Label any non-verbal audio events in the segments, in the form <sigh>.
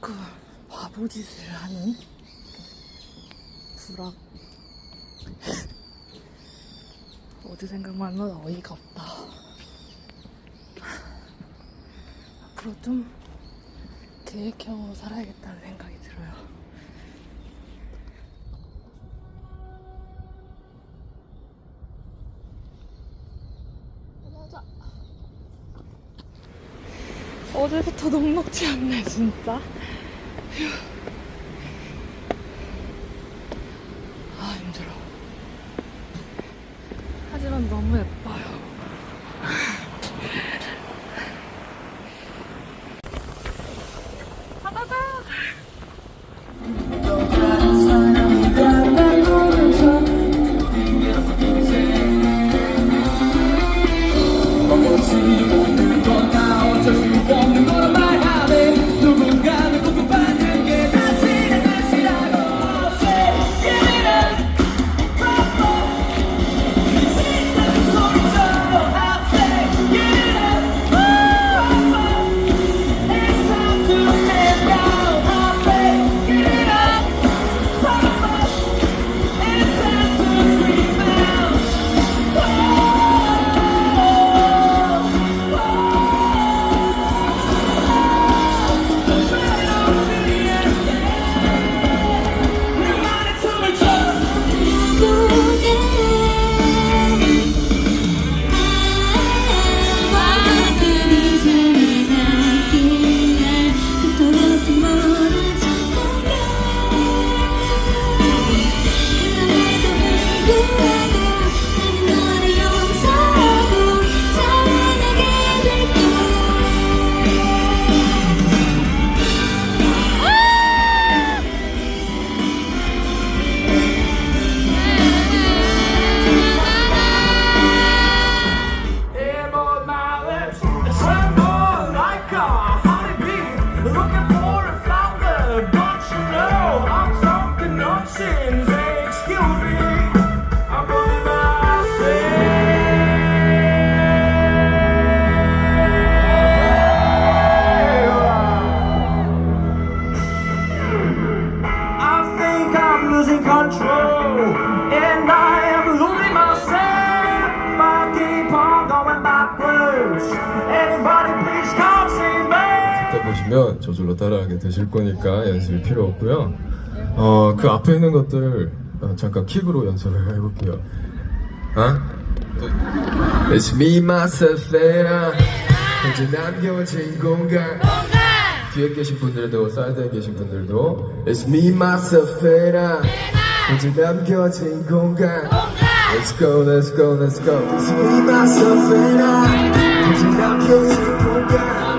조금 바보 짓을 하는 불악. 어제 생각만 해도 어이가 없다. 앞으로 좀 계획형으로 살아야겠다는 생각이 들어요. 가자. 어제부터 녹록지 않네, 진짜. 휴. 아, 힘들어. 하지만 너무 예뻐 되실 거니까 연습이 필요 없고요. 어, 그 앞에 있는 것들 어, 잠깐 킥으로 연습을 해볼게요. 어? It's me, myself, and I. 이제 남겨진 공간. 뒤에 계신 분들도 사이드에 계신 분들도 It's me, myself, and I. 이제 남겨진 공간. Let's go, let's go, let's go. It's me, myself, and I. 이제 남겨진 공간.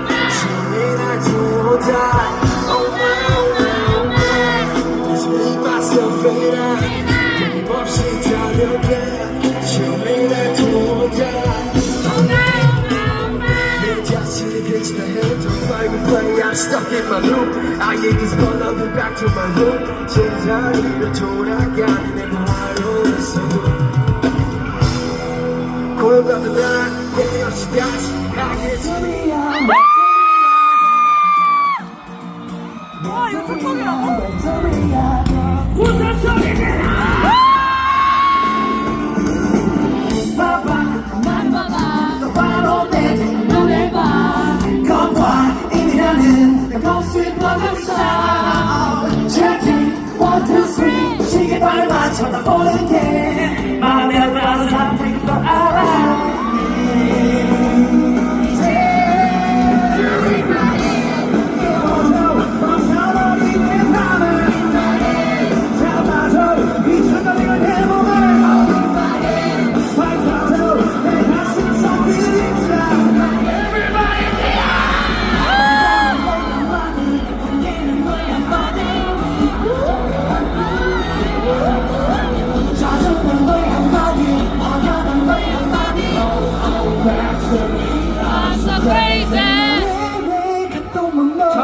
my loop I need this one of it back to my room 제자리로 돌아가는 내 모아요에 two three 시계발만 쳐다보는 게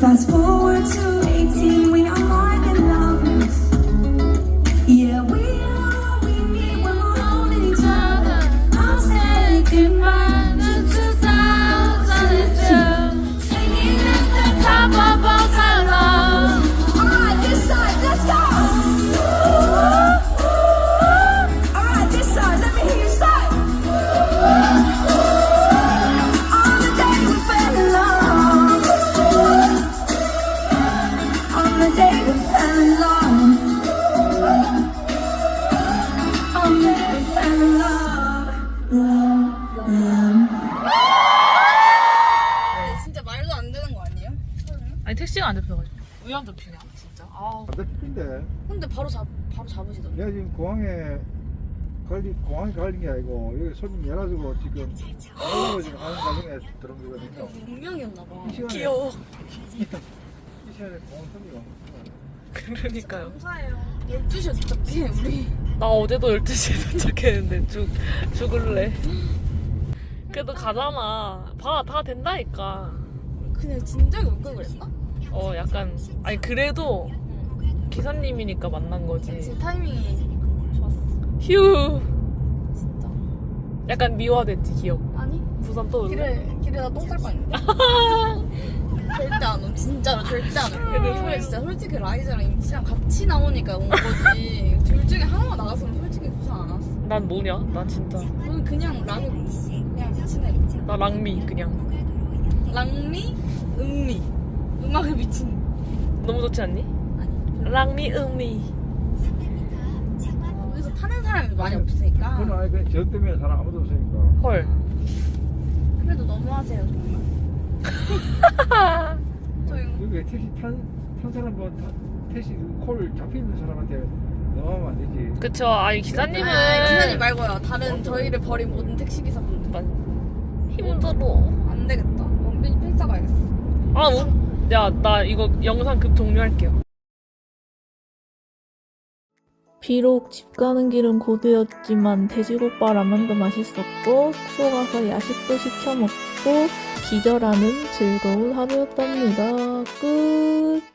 Fast forward to 18, we are 안 잡히냐 진짜. 아 반대편인데. 근데 바로 잡 바로 잡으시던데 내가 지금 공항에 걸리 공항에 걸린 게 아니고 여기 손님 열어주고 지금 연락을 지금 하는 과정에 들은 거거든요. 운명이었나 봐. 이 시간에 귀여워. <laughs> 이 시간에 공항 손님이 없구나. 그러니까요. 12시에 도착해 우리. 나 어제도 12시에 <laughs> 도착했는데 죽, 죽을래. 그래도 가잖아. 봐 다 된다니까. 그냥 진작에 올 걸 그랬나? 어 약간 아니 그래도 기사님이니까 만난 거지 지금 타이밍이 좋았어. 휴 진짜. 약간 미화됐지 기억 아니 부산 떠올래 길에 길에다 똥쌀 뻔했는데. <laughs> 절대 안 옴. 진짜로 절대 안 옴. 근데 근데 진짜 솔직히 라이즈랑 임치랑 같이 나오니까 온 거지. 둘 중에 하나만 나갔으면 솔직히 부산 안 왔어. 난 뭐냐 나 진짜 저는 그냥 락이 그냥 친해. 나 랑미 그냥 랑미, 음미. 음악에 미친. 너무 좋지 않니? 아니. 랑미 음미 여기서 파는 사람이 많이 없으니까. 그건 아니 그냥 저 때문에 사람 아무도 없으니까. 헐 그래도 너무하세요 정말. <laughs> 여기 택시 탄, 탄 사람 뭐 타- 택시 콜 잡혀 있는 사람한테 넘어가면 안 되지. 그쵸 아니 기사님은 아, 기사님 말고요. 다른 저희를 버린 모든 택시 기사분들. 힘들어 안 되겠다. 원빈이 팬싸 가야겠어. 아 야 나 이거 영상 급 종료할게요 비록 집 가는 길은 고되었지만 돼지국밥 라면도 맛있었고 숙소 가서 야식도 시켜 먹고 기절하는 즐거운 하루였답니다. 끝.